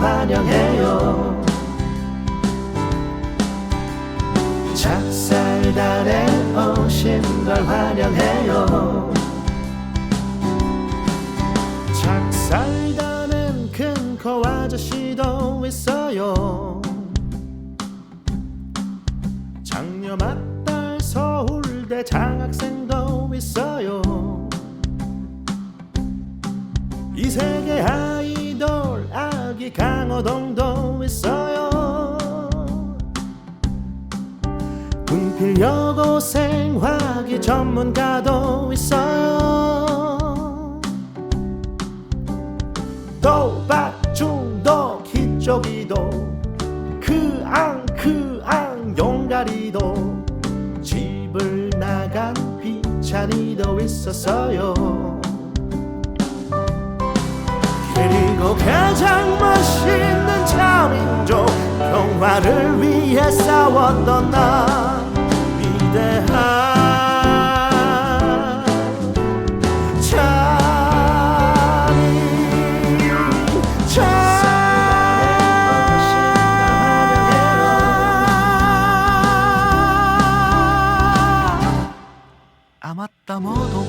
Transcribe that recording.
환영해요. 작살단에 오신 걸 환영해요. 작살단엔 큰코 아저씨도 있어요. 장녀 맞딸 서울대 장학생도 있어요. 이 세계 아이 돌 아기 강호동도 있어요. 분필 여고 생 화기 전문가도 있어요. 도박 중독 희쪽이도 그앙 용가리도 집을 나간 비찬이도 있었어요 그리고 가장 멋있는 참인조 평화를 위해 싸웠던 나 위대한 자민 자아 맞다 모독